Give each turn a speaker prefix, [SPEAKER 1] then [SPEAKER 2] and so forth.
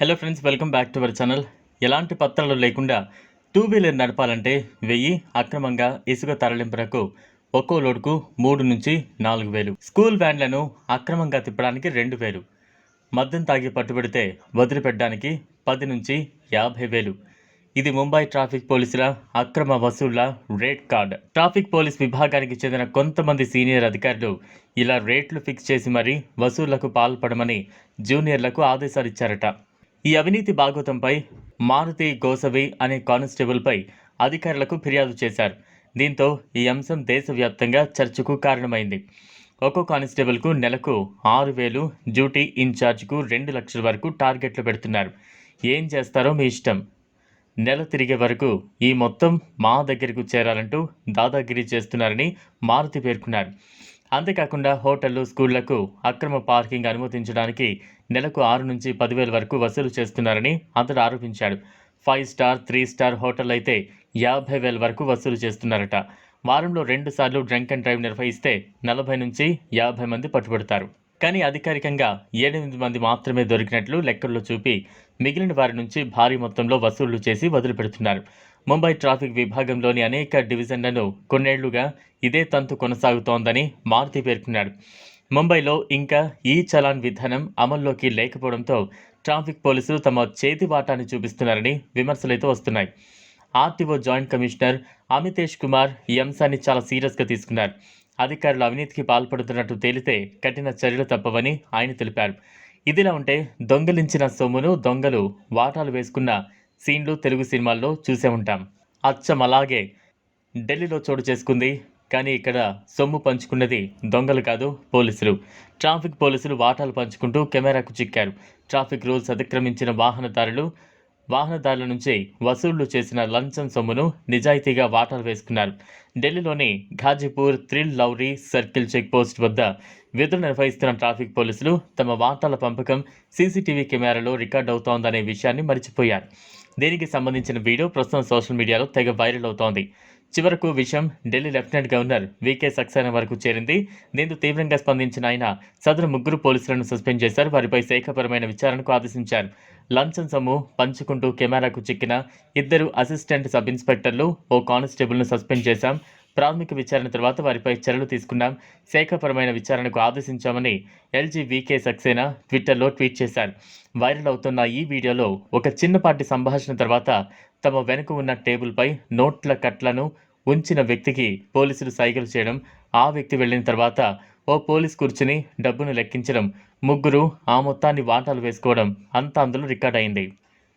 [SPEAKER 1] Hello friends welcome back to our channel ఎలాంటి పత్రాలు లేకుండా టూ వీలర్ నడపాలంటే వెయ్యి అక్రమంగా ఇసుక తరలింపునకు ఒక్కో లోడ్కు మూడు నుంచి నాలుగు వేలు. స్కూల్ వ్యాన్లను అక్రమంగా తిప్పడానికి రెండు వేలు. మద్యం తాగి పట్టుబడితే వదిలిపెట్టడానికి పది నుంచి యాభై వేలు. ఇది ముంబై ట్రాఫిక్ పోలీసుల అక్రమ వసూళ్ళ రేట్ కార్డ్. ట్రాఫిక్ పోలీస్ విభాగానికి చెందిన కొంతమంది సీనియర్ అధికారులు ఇలా రేట్లు ఫిక్స్ చేసి మరీ వసూళ్ళకు పాల్పడమని జూనియర్లకు ఆదేశాలు ఇచ్చారట. ఈ అవినీతి భాగోతంపై మారుతి గోసవి అనే కానిస్టేబుల్పై అధికారులకు ఫిర్యాదు చేశారు. దీంతో ఈ అంశం దేశవ్యాప్తంగా చర్చకు కారణమైంది. ఒక్కో కానిస్టేబుల్కు నెలకు ఆరు వేలు డ్యూటీ ఇన్ఛార్జ్కు రెండు లక్షల వరకు టార్గెట్లు పెడుతున్నారు. ఏం చేస్తారో మీ ఇష్టం. నెల తిరిగే వరకు ఈ మొత్తం మా దగ్గరకు చేరాలంటూ దాదాగిరి చేస్తున్నారని మారుతి పేర్కొన్నారు. అంతేకాకుండా హోటళ్ళు స్కూళ్ళకు అక్రమ పార్కింగ్ అనుమతించడానికి నెలకు ఆరు నుంచి పదివేల వరకు వసూలు చేస్తున్నారని అతడు ఆరోపించాడు. Five star three star hotel అయితే యాభై వేల వరకు వసూలు చేస్తున్నారట. వారంలో రెండు సార్లు డ్రంక్ అండ్ డ్రైవ్ నిర్వహిస్తే నలభై నుంచి యాభై మంది పట్టుబడతారు. కానీ అధికారికంగా ఏడెనిమిది మంది మాత్రమే దొరికినట్లు లెక్కల్లో చూపి మిగిలిన వారి నుంచి భారీ మొత్తంలో వసూళ్ళు చేసి వదిలిపెడుతున్నారు. ముంబై ట్రాఫిక్ విభాగంలోని అనేక డివిజన్లను కొన్నేళ్ళుగా ఇదే తంతు కొనసాగుతోందని మారుతి పేర్కొన్నాడు ముంబైలో ఇంకా ఈ చలాన్ విధానం అమల్లోకి లేకపోవడంతో ట్రాఫిక్ పోలీసులు తమ చేతి వాటాన్ని చూపిస్తున్నారని విమర్శలైతే వస్తున్నాయి. RTO joint commissioner Amitesh Kumar ఈ అంశాన్ని చాలా సీరియస్గా తీసుకున్నారు. అధికారులు అవినీతికి పాల్పడుతున్నట్టు తేలితే కఠిన చర్యలు తప్పవని ఆయన తెలిపారు. ఇదిలా ఉంటే దొంగలించిన సొమ్మును దొంగలు వాటాలు వేసుకున్న సీన్లు తెలుగు సినిమాల్లో చూసే ఉంటాం. అచ్చం అలాగే ఢిల్లీలో చోటు చేసుకుంది. కానీ ఇక్కడ సొమ్ము పంచుకున్నది దొంగలు కాదు పోలీసులు. ట్రాఫిక్ పోలీసులు వాటాలు పంచుకుంటూ కెమెరాకు చిక్కారు. ట్రాఫిక్ రూల్స్ అతిక్రమించిన వాహనదారులు వాహనదారుల నుంచి వసూళ్ళు చేసిన లంచం సొమ్మును నిజాయితీగా వాటాలు వేసుకున్నారు. ఢిల్లీలోని ఘాజీపూర్ త్రిల్ లౌరీ సర్కిల్ చెక్పోస్ట్ వద్ద విధులు నిర్వహిస్తున్న ట్రాఫిక్ పోలీసులు తమ వాటాల పంపకం సీసీటీవీ కెమెరాలో రికార్డ్ అవుతోందనే విషయాన్ని మర్చిపోయారు. దీనికి సంబంధించిన వీడియో ప్రస్తుతం సోషల్ మీడియాలో తెగ వైరల్ అవుతోంది. చివరకు విషయం Delhi lieutenant governor VK Saxena వరకు చేరింది. దీంతో తీవ్రంగా స్పందించిన ఆయన సదరు ముగ్గురు పోలీసులను సస్పెండ్ చేశారు. వారిపై శాఖపరమైన విచారణకు ఆదేశించారు. లంచం సొమ్ము పంచుకుంటూ కెమెరాకు చిక్కిన ఇద్దరు అసిస్టెంట్ సబ్ ఇన్స్పెక్టర్లు ఓ కానిస్టేబుల్ను సస్పెండ్ చేశాం. ప్రాథమిక విచారణ తర్వాత వారిపై చర్యలు తీసుకున్నాం. శాఖపరమైన విచారణకు ఆదేశించామని ఎల్జీ వికే సక్సేనా ట్విట్టర్లో ట్వీట్ చేశారు. వైరల్ అవుతున్న ఈ వీడియోలో ఒక చిన్నపాటి సంభాషణ తర్వాత తమ వెనుక ఉన్న టేబుల్పై నోట్ల కట్లను ఉంచిన వ్యక్తికి పోలీసులు సైగలు చేయడం ఆ వ్యక్తి వెళ్ళిన తర్వాత ఓ పోలీస్ కూర్చుని డబ్బును లెక్కించడం ముగ్గురు ఆ మొత్తాన్ని వాటాలు వేసుకోవడం అంతా అందులో రికార్డ్ అయింది.